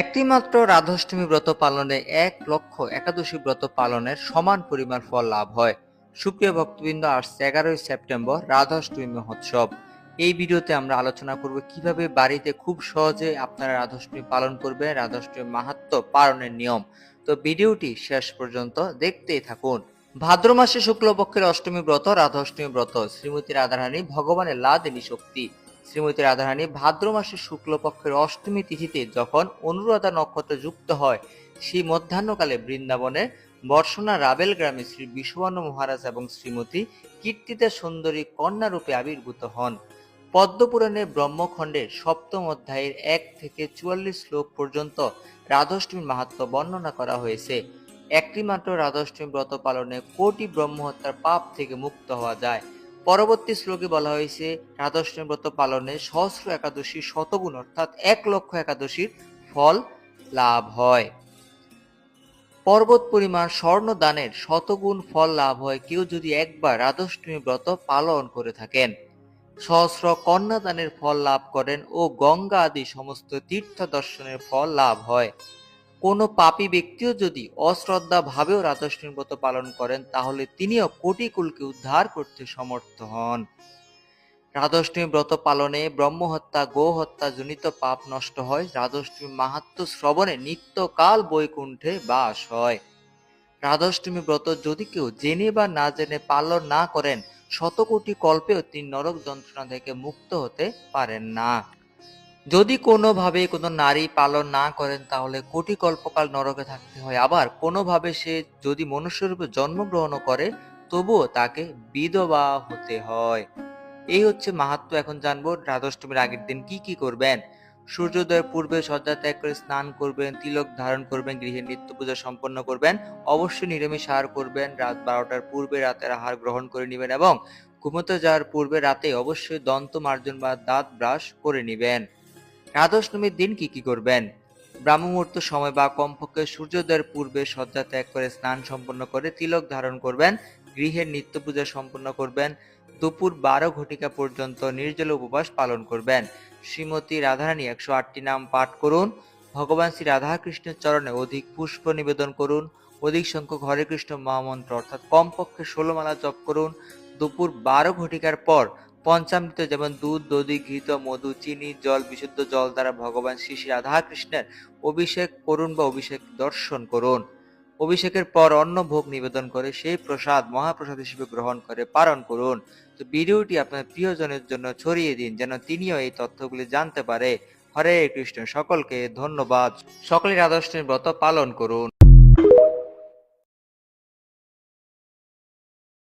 একটিমাত্র রাধাষ্টমী ব্রত পালনে এক লক্ষ একাদশী ব্রত পালনের সমান পরিমাণ ফল লাভ হয়। সুপ্রিয় ভক্তবৃন্দ আসছে এগারোই সেপ্টেম্বর রাধাষ্টমী মহোৎসব। এই ভিডিওতে আমরা আলোচনা করব কীভাবে বাড়িতে খুব সহজে আপনারা রাধাষ্টমী পালন করবেন রাধাষ্টমী মাহাত্ম পালনের নিয়ম। তো ভিডিওটি শেষ পর্যন্ত দেখতেই থাকুন। ভাদ্র মাসে শুক্লপক্ষের অষ্টমী ব্রত, রাধাষ্টমী ব্রত। শ্রীমতী রাধারানী ভগবানের লাদিনী শক্তি। শ্রীমতী রাধারানী ভাদ্র মাসের শুক্লপক্ষের অষ্টমী তিথিতে যখন অনুরাধা নক্ষত্র যুক্ত হয়, সেই মধ্যাহ্নকালে বৃন্দাবনে বর্ষনা রাবেল গ্রামে শ্রী বিশ্ববর্ণ মহারাজ এবং শ্রীমতী কীর্তিতা সুন্দরী কন্যা রূপে আবির্ভূত হন। পদ্মপুরাণের ব্রহ্মখণ্ডের সপ্তম অধ্যায়ের এক থেকে চুয়াল্লিশ শ্লোক পর্যন্ত রাধাষ্টমীর মাহাত্ম বর্ণনা করা হয়েছে। একটিমাত্র রাধাষ্টমী ব্রত পালনে কোটি ব্রহ্মহত্যার পাপ থেকে মুক্ত হওয়া যায়। পরবর্তী শ্লোকে বলা হয়েছে রাধাষ্টমী ব্রত পালনে সহস্র একাদশী শতগুণ, অর্থাৎ এক লক্ষ একাদশীর ফল লাভ হয়। পর্বত পরিমাণ স্বর্ণ দানের শতগুণ ফল লাভ হয় কেউ যদি একবার রাধাষ্টমী ব্রত পালন করে থাকেন। সহস্র কন্যা দানের ফল লাভ করেন ও গঙ্গা আদি সমস্ত তীর্থ দর্শনের ফল লাভ হয়। কোনো পাপী ব্যক্তিও যদি অশ্রদ্ধা ভাবেও রাধাষ্টমী ব্রত পালন করেন, তাহলে তিনিও কোটি কুলকে উদ্ধার করতে সমর্থ হন। রাধাষ্টমী ব্রত পালনে ব্রহ্মহত্যা গো হত্যা জনিত পাপ নষ্ট হয় রাধাষ্টমী মাহাত্ম শ্রবণে নিত্যকাল বৈকুণ্ঠে বাস হয়। রাধাষ্টমী ব্রত যদি কেউ জেনে বা না জেনে পালন না করেন, শতকোটি কল্পেও তিনি নরক যন্ত্রণা থেকে মুক্ত হতে পারেন না। যদি কোনোভাবে কোনো নারী পালন না করেন, তাহলে কোটি কল্পকাল নরকে থাকতে হয়। আবার কোনোভাবে সে যদি মনুষ্যরূপে জন্মগ্রহণ করে, তবুও তাকে বিধবা হতে হয়। এই হচ্ছে মাহাত্ম। এখন জানব রাধাষ্টমীর আগের দিন কি কি করবেন। সূর্যোদয়ের পূর্বে শয্যা ত্যাগ করে স্নান করবেন, তিলক ধারণ করবেন, গৃহে নিত্য পূজা সম্পন্ন করবেন, অবশ্যই নিরামিষ আহার করবেন, রাত বারোটার পূর্বে রাতের আহার গ্রহণ করে নেবেন এবং ঘুমোতে যাওয়ার পূর্বে রাতে অবশ্যই দন্ত মার্জন বা দাঁত ব্রাশ করে নেবেন। রাধাষ্টমীর দিন কি কি করবেন? ব্রাহ্মমুহূর্ত সময় বা কমপক্ষে সূর্যোদয়ের পূর্বে শয্যা ত্যাগ করে স্নান সম্পন্ন করে তিলক ধারণ করবেন গৃহের নিত্য পূজা সম্পন্ন করবেন, দুপুর বারো ঘটিকা পর্যন্ত নির্জল উপবাস পালন করবেন। শ্রীমতী রাধারানী একশো আটটি নাম পাঠ করুন, ভগবান শ্রী রাধাকৃষ্ণের চরণে অধিক পুষ্প নিবেদন করুন, অধিক সংখ্যক হরে কৃষ্ণ মহামন্ত্র অর্থাৎ কমপক্ষে ষোলো মালা জপ করুন, দুপুর বারো ঘটিকার পর পঞ্চামৃত যেমন দুধ, দধি, ঘৃত, মধু, চিনি, জল, বিশুদ্ধ জল দ্বারা ভগবান শ্রী শ্রী রাধাকৃষ্ণের অভিষেক করুন বা অভিষেক দর্শন করুন। অভিষেকের পর অন্ন ভোগ নিবেদন করে সেই প্রসাদ মহাপ্রসাদ হিসেবে গ্রহণ করে পালন করুন। তো ভিডিওটি আপনার প্রিয়জনের জন্য ছড়িয়ে দিন যেন তিনিও এই তথ্যগুলি জানতে পারে। হরে কৃষ্ণ, সকলকে ধন্যবাদ। সকলের আদর্শের ব্রত পালন করুন।